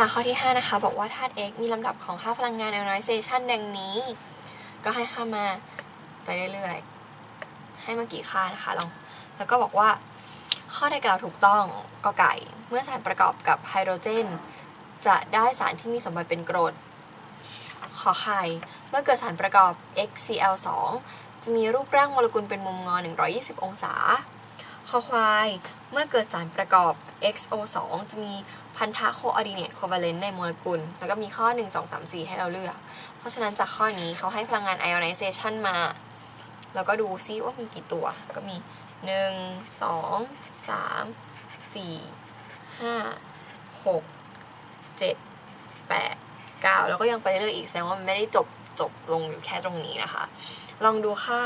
ค่ะข้อที่ 5 นะคะ บอกว่าธาตุ X มีลำดับของค่าพลังงาน ionization ดังนี้ ก็ให้ค่ามาไปเรื่อยๆ ให้มากี่ค่านะคะลองแล้วก็บอกว่าข้อใดกล่าวถูกต้องกอไก่ เมื่อสารประกอบกับไฮโดรเจน จะได้สารที่มีสมบัติเป็นกรดขอไข่ เมื่อเกิดสารประกอบ XCl2 จะมีรูปร่างโมเลกุลเป็นมุมงอ 120 องศา คอควาย เมื่อเกิดสารประกอบ XO2 จะมีพันธะโคออร์ดิเนตโคเวเลนต์ในโมเลกุล แล้วก็มีข้อ 1 2 3 4 ให้เราเลือก เพราะฉะนั้นจากข้อนี้เขาให้พลังงาน ionization มา แล้วก็ดูซิว่ามีกี่ตัว ก็มี 1 2 3 4 5 6 7 8 9 แล้วก็ยังไปเรื่อยอีกแสดงว่ามันไม่ได้จบจบลงอยู่แค่ตรงนี้นะคะ ลองดูค่า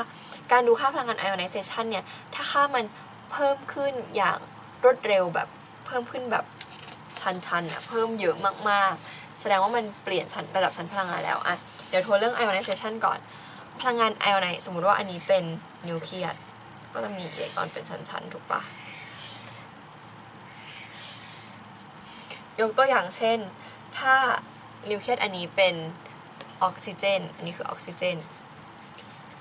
การดูค่าพลังงาน ionization เนี่ย ถ้าค่ามัน เพิ่มขึ้นอย่างรวดเร็วแบบเพิ่มขึ้นแบบชันๆอะเพิ่มเยอะมากๆ แสดงว่ามันเปลี่ยนชั้นระดับชั้นพลังงานแล้วอะเดี๋ยวโทรเรื่อง ionization ก่อน พลังงาน ionize สมมติว่าอันนี้เป็นนิวเคลียสก็จะมีอิเล็กตรอนเป็นชั้นๆ ถูกปะยกตัวอย่างเช่น ถ้านิวเคลียสอันนี้เป็นออกซิเจน อันนี้คือออกซิเจน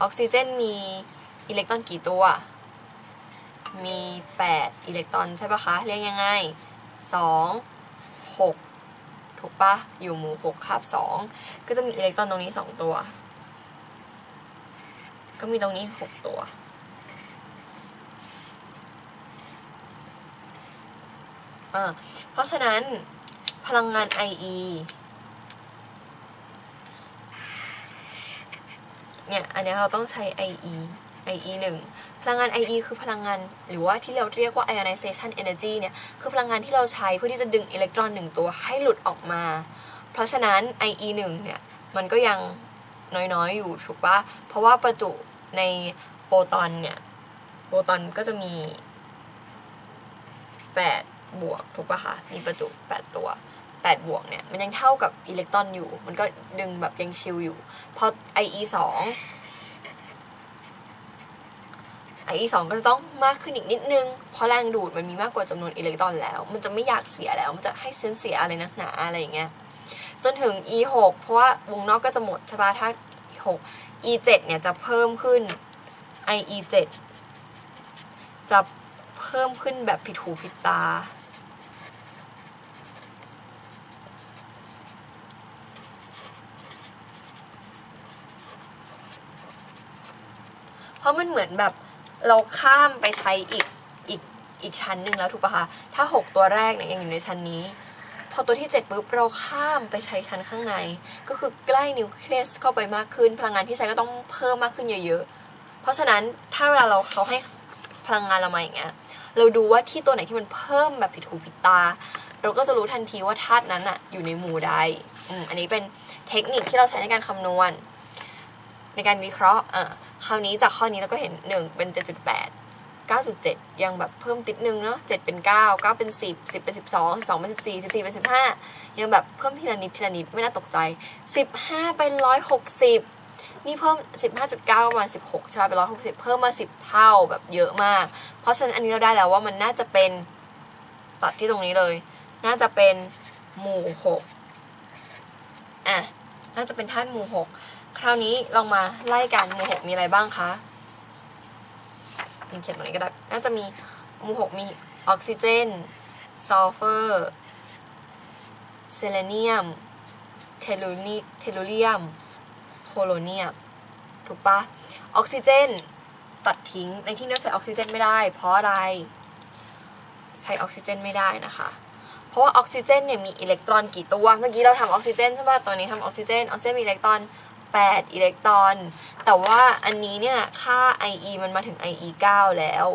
ออกซิเจนมีอิเล็กตรอนกี่ตัว มี 8 อิเล็กตรอนใช่ปะคะเรียกยังไง 2 6 ถูกปะอยู่หมู่ 6คาบ2 ก็จะมีอิเล็กตรอนตรงนี้ 2 ตัว ก็มีตรงนี้ 6 ตัวอ่าเพราะฉะนั้นพลังงาน IE เนี่ย อันนี้เราต้องใช้ IE IE 1 พลังงาน IE คือพลังงาน หรือว่าที่เราเรียกว่า ionization energy เนี่ย คือพลังงานที่เราใช้เพื่อที่จะดึงอิเล็กตรอนหนึ่งตัวให้หลุดออกมา เพราะฉะนั้น IE 1 เนี่ย มันก็ยังน้อยๆ อยู่ถูกปะเพราะว่าประจุในโปรตอนเนี่ย โปรตอนก็จะมี 8 บวกถูกปะคะ มีประจุ 8 ตัว8บวกเนี่ย มันยังเท่ากับอิเล็กตรอนอยู่ มันก็ดึงแบบยังชิลอยู่ พอ IE 2 IE 2 ก็จะต้องมากขึ้นอีกนิดนึง เพราะแรงดูดมันมีมากกว่าจำนวนอิเล็กตรอนแล้ว มันจะไม่อยากเสียแล้ว มันจะให้เส้นเสียอะไรนักหนาอะไรอย่างเงี้ย จนถึง E 6 เพราะว่าวงนอกก็จะหมดใช่ปะถ้า6 E 7 เนี่ยจะเพิ่มขึ้น IE 7 จะเพิ่มขึ้นแบบผิดหูผิดตาเพราะมันเหมือนแบบ เราข้ามไปใช้อีกอีกอีกชั้นหนึ่งแล้วถูกปะคะถ้า 6 ตัวแรกเนี่ยยังอยู่ในชั้นนี้ พอตัวที่ 7ปุ๊บเราข้ามไปใช้ชั้นข้างใน ก็คือใกล้นิวเคลียสเข้าไปมากขึ้น พลังงานที่ใช้ก็ต้องเพิ่มมากขึ้นเยอะๆ เพราะฉะนั้นถ้าเวลาเราเขาให้พลังงานเรามาอย่างเงี้ยเราดูว่าที่ตัวไหนที่มันเพิ่มแบบผิดหูผิดตา เราก็จะรู้ทันทีว่าธาตุนั้นอะอยู่ในหมู่ใดอืมอันนี้เป็นเทคนิคที่เราใช้ในการคำนวณ ในการวิเคราะห์อะคราวนี้จากข้อนี้เราก็เห็น 1 เป็น 7.8 9.7 ยังแบบเพิ่มติดนึงเนาะ7เป็น 9 9 เป็น 10 10 เป็น 12 12 เป็น 14 14 เป็น 15 ยังแบบเพิ่มทีละนิดทีละนิดไม่น่าตกใจ 15 เป็น 160 นี่เพิ่ม 15.9 ประมาณ 16 ใช่ไหมเป็น 160 เพิ่มมา 10 เท่าแบบเยอะมาก เพราะฉะนั้นอันนี้เราได้แล้วว่ามันน่าจะเป็นตัดที่ตรงนี้เลย น่าจะเป็นหมู่ 6 อะ น่าจะเป็นธาตุหมู่ 6 คราวนี้ลองมาไล่กันหมู่หกมีอะไรบ้างคะเขียนตรงนี้ก็ได้น่าจะมีหมู่หกมีออกซิเจนซัลเฟอร์เซเลเนียมเทลูนีเทลูเรียมโคโลเนียมถูกปะออกซิเจน ตัดทิ้งในที่นี้ใช้ออกซิเจนไม่ได้ เพราะอะไร ใช้ออกซิเจนไม่ได้นะคะ เพราะว่าออกซิเจนเนี่ยมีอิเล็กตรอนกี่ตัว เมื่อกี้เราทำออกซิเจนใช่ป่ะตอนนี้ทำออกซิเจนออกซิเจนมีอิเล็กตรอน 8 อิเล็กตรอน แต่ว่าอันนี้เนี่ยค่า IE มันมาถึง IE 9 แล้ว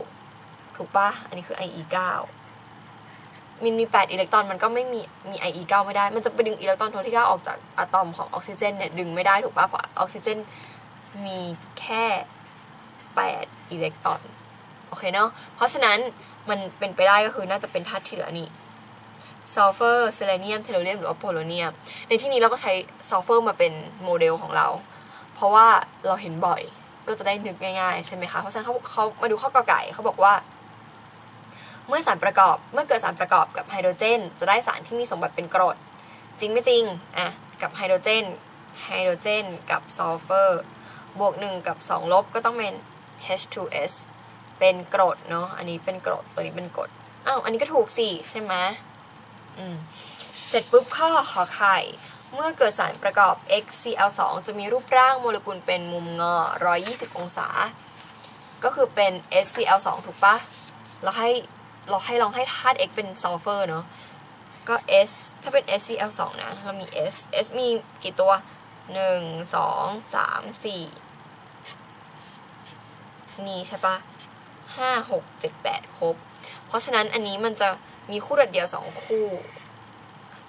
ถูกปะอันนี้คือ IE 9มินมี 8 อิเล็กตรอนมันก็ไม่มีมี IE 9 ไม่ได้ มันจะไปดึงอิเล็กตรอนโทที่9ออกจากอะตอมของออกซิเจนเนี่ยดึงไม่ได้ถูกปะเพราะออกซิเจนมีแค่ 8 อิเล็กตรอน โอเคเนาะ เพราะฉะนั้นมันเป็นไปได้ก็คือน่าจะเป็นธาตุที่เหลือนี่ ซัลเฟอร์เซเลเนียมเทโลเรียมหรือว่าโพโลเนียม ในที่นี้เราก็ใช้ซัลเฟอร์มาเป็นโมเดลของเรา เพราะว่าเราเห็นบ่อยก็จะได้นึกง่ายๆ ใช่ไหมคะ เพราะฉะนั้นเขาเขามาดูข้อกอไก่เขาบอกว่า เมื่อสารประกอบเมื่อเกิดสารประกอบกับไฮโดรเจน จะได้สารที่มีสมบัติเป็นกรด จริงไม่จริงอะกับไฮโดรเจนไฮโดรเจนกับซัลเฟอร์บวก 1 กับ 2 ลบก็ต้องเป็น H2S เป็นกรดเนาะอันนี้เป็นกรดตัวนี้เป็นกรดอ้าวอันนี้ก็ถูกสิใช่ไหม เสร็จปุ๊บข้อขอไข่ เมื่อเกิดสารประกอบ XCl2 จะมีรูปร่างโมเลกุลเป็นมุมงอ 120 องศา ก็คือเป็น SCl2 ถูกปะเราให้เราให้ลองให้ธาตุ X เป็นซัลเฟอร์เนาะ ก็ S ถ้าเป็น SCl2 นะ เรามี S S มีกี่ตัว 1 2 3 4 นี่ใช่ปะ5 6 7 8 ครบ เพราะฉะนั้นอันนี้มันจะ มีคู่โดดเดียว2คู่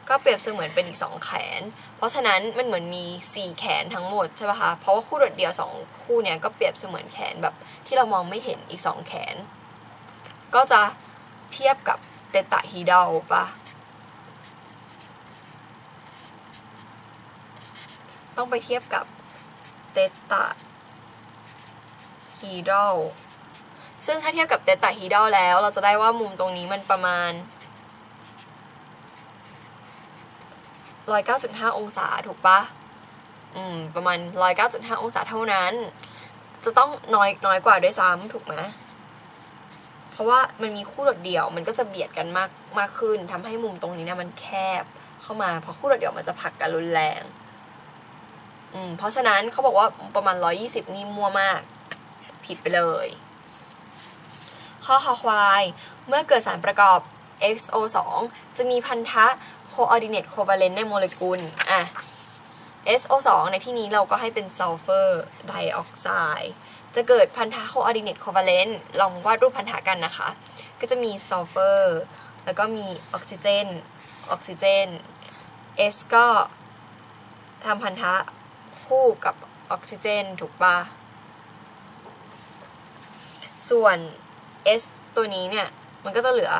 ก็เปรียบเสมือนเป็นอีก2แขน เพราะฉะนั้นมันเหมือนมี4แขนทั้งหมดใช่ปะคะ เพราะว่าคู่โดดเดียว2คู่เนี่ยก็เปรียบเสมือนแขนแบบที่เรามองไม่เห็นอีก2แขน ก็จะเทียบกับเตตาฮีดอลปะต้องไปเทียบกับเตตาฮีดอล ซึ่งถ้าเทียบกับเตตาฮีดอลแล้ว เราจะได้ว่ามุมตรงนี้มันประมาณ 109.5 องศาถูกปะอืม ประมาณ 109.5 องศาเท่านั้น จะต้องน้อยน้อยกว่าด้วยซ้ำถูกไหมเพราะว่ามันมีคู่โดดเดี่ยว มันก็จะเบียดกันมากมากขึ้นทำให้มุมตรงนี้เนี่ยมันแคบเข้ามาเพราะคู่โดดเดี่ยวมันจะผลักกันรุนแรงอืมเพราะฉะนั้นเขาบอกว่าประมาณ 120 นี่มั่วมาก ผิดไปเลย ข้อคอควาย เมื่อเกิดสารประกอบ XO2 จะมีพันธะ coordinate covalent ในโมเลกุลอะ SO2 ในที่นี้เราก็ให้เป็นซัลเฟอร์ไดออกไซด์จะเกิดพันธะ coordinate covalent ลองวาดรูปพันธะกันนะคะ ก็จะมีซัลเฟอร์แล้วก็มีออกซิเจนออกซิเจน S ก็ทำพันธะคู่กับออกซิเจน ถูกปะส่วน S ตัวนี้เนี่ย มันก็จะเหลือ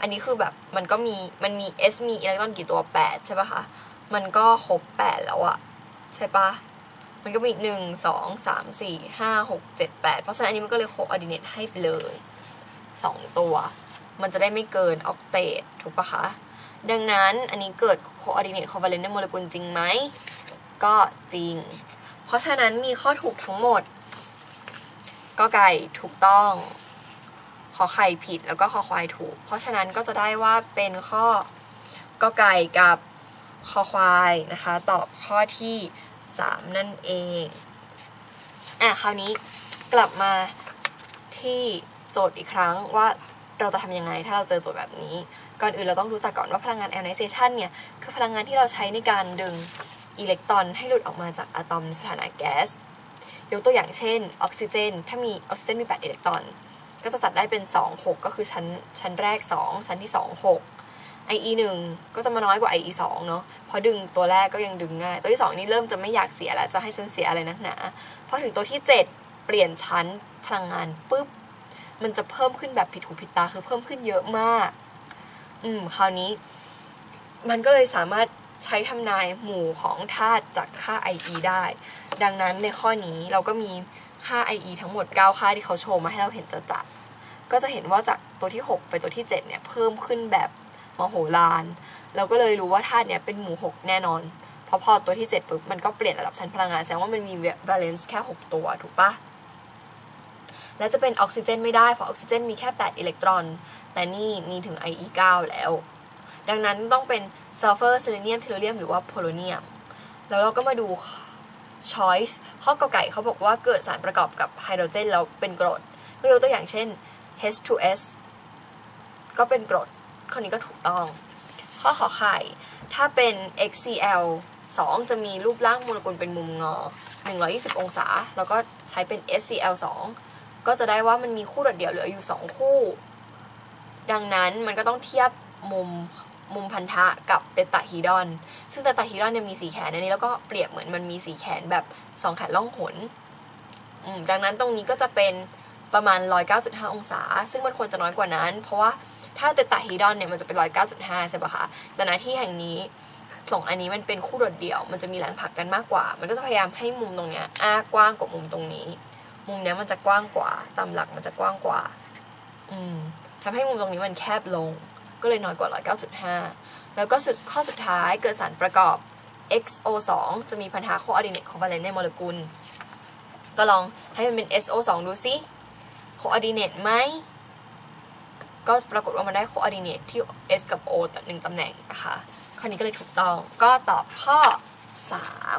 อันนี้คือแบบมันก็มีมันมี S มีอิเล็กตรอนกี่ตัว 8 ใช่ปะคะ มันก็ครบ 8 แล้วอะใช่ปะมันก็มีหนึ่งสองสามสี่ห้าหกเจ็ดแปดเพราะฉะนั้นอันนี้มันก็เลยโคออดิเนตให้ไปเลยสองตัว มันจะได้ไม่เกินออกเตตถูกปะคะ ดังนั้นอันนี้เกิดโคออดิเนตคอ v าเลนต์ในโมเลกุลจริงไหม ก็จริง เพราะฉะนั้นมีข้อถูกทั้งหมด ก็ไก่ถูกต้อง ขอไข่ผิดแล้วก็ขอควายถูก เพราะฉะนั้นก็จะได้ว่าเป็นข้อก็ไก่กับคอควายนะคะ ตอบข้อที่ 3 นั่นเอง อะคราวนี้กลับมาที่โจทย์อีกครั้งว่าเราจะทำยังไงถ้าเราเจอโจทย์แบบนี้ ก่อนอื่นเราต้องรู้จักก่อนว่าพลังงาน ionization เนี่ย คือพลังงานที่เราใช้ในการดึงอิเล็กตรอนให้หลุดออกมาจากอะตอมสถานะแก๊สยกตัวอย่างเช่นออกซิเจน ถ้ามีออกซิเจนมี 8 อิเล็กตรอน ก็จะจัดได้เป็น 2 6 ก็คือชั้นชั้นแรก 2 ชั้นที่ 2 6 IE 1ก็จะมาน้อยกว่า IE 2เนาะเพราะดึงตัวแรกก็ยังดึงง่าย ตัวที่ 2 นี่เริ่มจะไม่อยากเสียแล้วจะให้ฉันเสียอะไรนักหนาพอถึงตัวที่ 7 เปลี่ยนชั้นพลังงานปุ๊บมันจะเพิ่มขึ้นแบบผิดหูผิดตาคือเพิ่มขึ้นเยอะมาก อืมคราวนี้ มันก็เลยสามารถใช้ทำนายหมู่ของธาตุจากค่า IE ได้ ดังนั้นในข้อนี้เราก็มีค่า IE ทั้งหมด 9 ค่าที่เขาโชว์มาให้เราเห็นจะจัด ก็จะเห็นว่าจากตัวที่ 6 ไปตัวที่ 7 เนี่ยเพิ่มขึ้นแบบมโหฬารเราก็เลยรู้ว่าธาตุเนี่ยเป็นหมู่ 6 แน่นอนเพราะพอตัวที่7ปุ๊บมันก็เปลี่ยนระดับชั้นพลังงานแสดงว่ามันมี valence แค่ 6 ตัวถูกปะและจะเป็นออกซิเจนไม่ได้เพราะออกซิเจนมีแค่ 8 อิเล็กตรอน แต่นี่มีถึง IE 9 แล้ว ดังนั้นต้องเป็นซัลเฟอร์เซเลเนียมเทโลเรียมหรือว่าโพโลเนียม แล้วเราก็มาดู choice ข้อกอไก่เขาบอกว่าเกิดสารประกอบกับไฮโดรเจนแล้วเป็นกรดก็ยกตัวอย่างเช่น H2S ก็เป็นกรดข้อนี้ก็ถูกต้อง ข้อขอไข่ ถ้าเป็น XCl 2 จะมีรูปร่างโมเลกุลเป็นมุมงอ 120 องศา แล้วก็ใช้เป็น SCl 2 ก็จะได้ว่ามันมีคู่โดดเดี่ยวเหลืออยู่ 2 คู่ ดังนั้นมันก็ต้องเทียบมุมมุมพันธะกับเตตาฮีดอน ซึ่งเตตาฮีดอนเนี่ยมีสีแขนอันนี้แล้วก็เปรียบเหมือนมันมีสีแขนแบบสองแขนล่องหนอืมดังนั้นตรงนี้ก็จะเป็น ประมาณ 109.5 องศา ซึ่งมันควรจะน้อยกว่านั้น เพราะว่าถ้าเตตาฮีดอนเนี่ยมันจะเป็น 109.5 ใช่ปะคะแต่ในที่แห่งนี้สองอันนี้มันเป็นคู่โดดเดี่ยว มันจะมีแรงผลักกันมากกว่า มันก็จะพยายามให้มุมตรงเนี้ยอ้ากว้างกว่ามุมตรงนี้ มุมเนี้ยมันจะกว้างกว่า ตามหลักมันจะกว้างกว่า อืมทำให้มุมตรงนี้มันแคบลง ก็เลยน้อยกว่า 109.5 แล้วก็สุดข้อสุดท้ายเกิดสารประกอบ XO2 จะมีพันธะโคออร์ดิเนตของบาเลนในโมเลกุล ก็ลองให้มันเป็น SO2 ดูสิ โคออร์ดิเนตไหม ก็ปรากฏว่ามันได้โคออร์ดิเนตที่ S กับ O ต่อหนึ่งตำแหน่งนะคะข้อนี้ก็เลยถูกต้อง ก็ตอบข้อ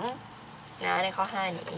3 นะในข้อ 5 นี้